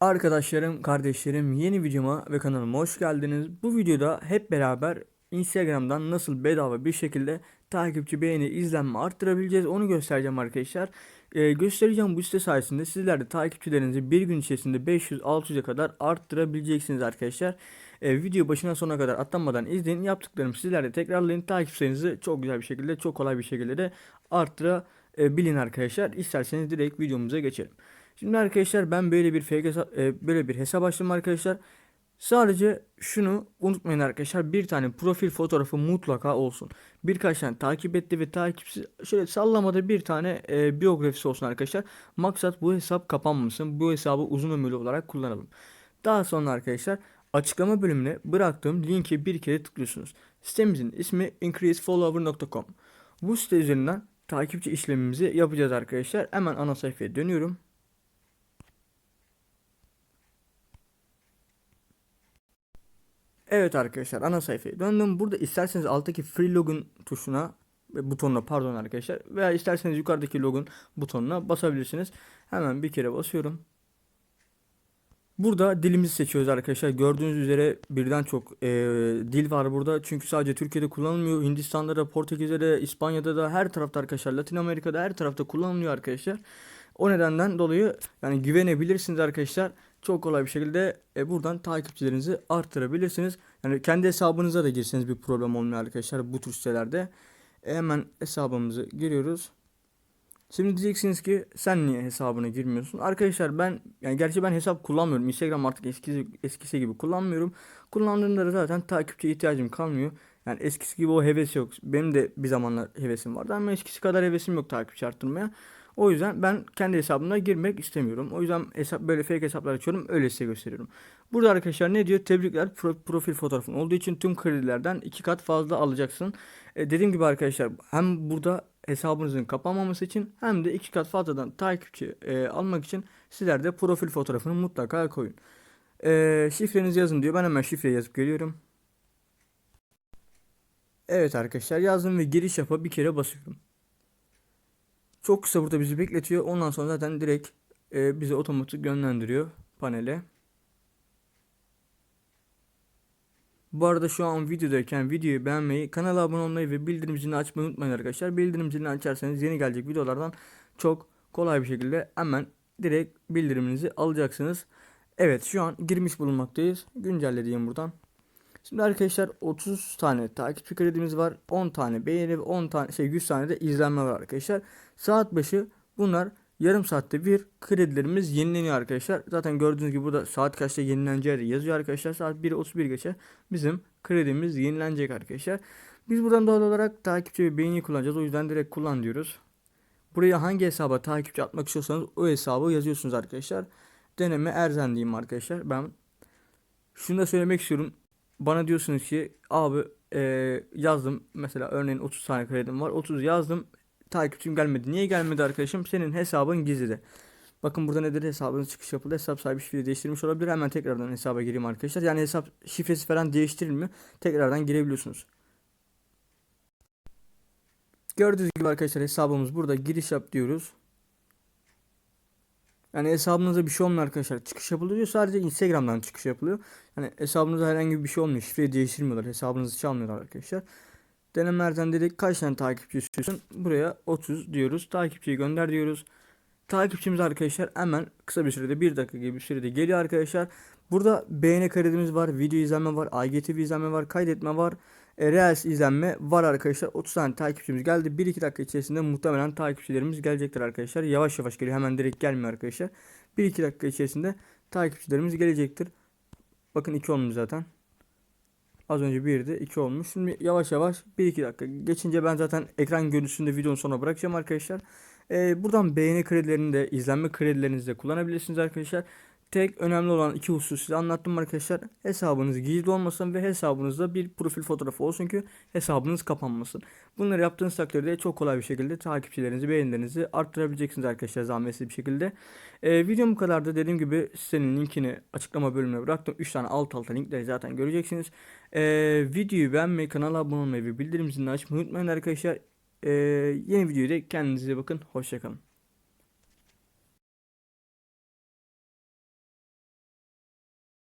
Arkadaşlarım, kardeşlerim yeni videoma ve kanalıma hoş geldiniz. Bu videoda hep beraber Instagram'dan nasıl bedava bir şekilde takipçi, beğeni, izlenme arttırabileceğiz onu göstereceğim arkadaşlar. Ee, göstereceğim bu site sayesinde sizler de takipçilerinizi bir gün içerisinde 500-600'e kadar arttırabileceksiniz arkadaşlar. Ee, video başına sonuna kadar atlanmadan izleyin. Yaptıklarımı sizler de tekrarlayın. Takip sayınızı çok güzel bir şekilde, çok kolay bir şekilde de arttırabilin arkadaşlar. İsterseniz direkt videomuza geçelim. Şimdi arkadaşlar ben böyle bir fake hesap, e, böyle bir hesap açtım arkadaşlar. Sadece şunu unutmayın arkadaşlar. Bir tane profil fotoğrafı mutlaka olsun. Birkaç tane takip etti ve takipsiz şöyle sallamada bir tane e, biyografisi olsun arkadaşlar. Maksat bu hesap kapanmasın. Bu hesabı uzun ömürlü olarak kullanalım. Daha sonra arkadaşlar açıklama bölümüne bıraktığım linki bir kere tıklıyorsunuz. Sitemizin ismi increasefollower.com. Bu site üzerinden takipçi işlemimizi yapacağız arkadaşlar. Hemen ana sayfaya dönüyorum. Evet arkadaşlar ana sayfaya döndüm. Burada isterseniz alttaki free login tuşuna butonuna pardon arkadaşlar veya isterseniz yukarıdaki login butonuna basabilirsiniz. Hemen bir kere basıyorum. Burada dilimizi seçiyoruz arkadaşlar. Gördüğünüz üzere birden çok e, dil var burada. Çünkü sadece Türkiye'de kullanılmıyor. Hindistan'da da, Portekiz'de de, İspanya'da da her tarafta arkadaşlar. Latin Amerika'da her tarafta kullanılıyor arkadaşlar. O nedenden dolayı yani güvenebilirsiniz arkadaşlar. Çok kolay bir şekilde e, buradan takipçilerinizi arttırabilirsiniz. Yani kendi hesabınıza da girseniz bir problem olmuyor arkadaşlar bu tür sitelerde. E, hemen hesabımızı giriyoruz. Şimdi diyeceksiniz ki sen niye hesabına girmiyorsun? Arkadaşlar ben yani gerçi ben hesap kullanmıyorum. Instagram artık eskisi, eskisi gibi kullanmıyorum. Kullandığımda da zaten takipçiye ihtiyacım kalmıyor. Yani eskisi gibi o heves yok. Benim de bir zamanlar hevesim vardı ama eskisi kadar hevesim yok takipçi arttırmaya. O yüzden ben kendi hesabımda girmek istemiyorum. O yüzden hesap böyle fake hesaplar açıyorum. Öyle size gösteriyorum. Burada arkadaşlar ne diyor? Tebrikler Pro- profil fotoğrafın olduğu için tüm kredilerden iki kat fazla alacaksın. E, dediğim gibi arkadaşlar hem burada hesabınızın kapanmaması için hem de iki kat fazladan takipçi e, almak için sizler de profil fotoğrafını mutlaka koyun. E, şifrenizi yazın diyor. Ben hemen şifreyi yazıp geliyorum. Evet arkadaşlar yazdım ve giriş yapa bir kere basıyorum. Çok kısa burada bizi bekletiyor. Ondan sonra zaten direkt e, bizi otomatik yönlendiriyor panele. Bu arada şu an videodayken videoyu beğenmeyi, kanala abone olmayı ve bildirim zilini açmayı unutmayın arkadaşlar. Bildirim zilini açarsanız yeni gelecek videolardan çok kolay bir şekilde hemen direkt bildiriminizi alacaksınız. Evet şu an girmiş bulunmaktayız. Güncelle diyeyim buradan. Şimdi arkadaşlar 30 tane takipçi kredimiz var. 10 tane beğeni ve 10 tane şey 100 tane de izlenme var arkadaşlar. Saat başı bunlar yarım saatte bir kredilerimiz yenileniyor arkadaşlar. Zaten gördüğünüz gibi burada saat kaçta yenileneceği yazıyor arkadaşlar. Saat 1.31 geçe bizim kredimiz yenilenecek arkadaşlar. Biz buradan doğal olarak takipçi ve beğeni kullanacağız. O yüzden direkt kullan diyoruz. Buraya hangi hesaba takipçi atmak istiyorsanız o hesabı yazıyorsunuz arkadaşlar. Deneme Erzen diyeyim arkadaşlar. Ben şunu da söylemek istiyorum. Bana diyorsunuz ki abi e, yazdım mesela örneğin 30 tane kredim var. 30 yazdım. Takipçim gelmedi. Niye gelmedi arkadaşım? Senin hesabın gizli. Bakın burada nedir? Hesabınız çıkış yapıldı. Hesap sahibi şifreyi değiştirmiş olabilir. Hemen tekrardan hesaba gireyim arkadaşlar. Yani hesap şifresi falan değiştirilmiyor. Tekrardan girebiliyorsunuz. Gördüğünüz gibi arkadaşlar hesabımız burada. Giriş yap diyoruz. Yani hesabınıza bir şey olmuyor arkadaşlar. Çıkış yapılıyor. Sadece Instagram'dan çıkış yapılıyor. Yani hesabınıza herhangi bir şey olmuyor. Şifreyi değiştirmiyorlar. Hesabınızı çalmıyorlar arkadaşlar. Denemelerden dedik kaç tane takipçi istiyorsun? Buraya 30 diyoruz. Takipçiyi gönder diyoruz. Takipçimiz arkadaşlar hemen kısa bir sürede bir dakika gibi bir sürede geliyor arkadaşlar. Burada beğeni kredimiz var, video izlenme var, IGTV izlenme var, kaydetme var, e, Reels izlenme var arkadaşlar. 30 tane takipçimiz geldi. 1-2 dakika içerisinde muhtemelen takipçilerimiz gelecektir arkadaşlar. Yavaş yavaş geliyor. Hemen direkt gelmiyor arkadaşlar. 1-2 dakika içerisinde takipçilerimiz gelecektir. Bakın 2 olmuş zaten. Az önce 1'di 2 olmuş. Şimdi yavaş yavaş 1-2 dakika geçince ben zaten ekran görüntüsünde videonun sonuna bırakacağım arkadaşlar. Ee, buradan beğeni kredilerini de izlenme kredilerinizi de kullanabilirsiniz arkadaşlar. Tek önemli olan iki husus size anlattım arkadaşlar. Hesabınız gizli olmasın ve hesabınızda bir profil fotoğrafı olsun ki hesabınız kapanmasın. Bunları yaptığınız takdirde çok kolay bir şekilde takipçilerinizi, beğenilerinizi arttırabileceksiniz arkadaşlar zahmetsiz bir şekilde. Ee, videom bu kadardı. Dediğim gibi sitenin linkini açıklama bölümüne bıraktım. 3 tane alt alta linkleri zaten göreceksiniz. Ee, videoyu beğenmeyi, kanala abone olmayı ve bildirim zilini açmayı unutmayın arkadaşlar. Ee, yeni videoda kendinize bakın. Hoşçakalın.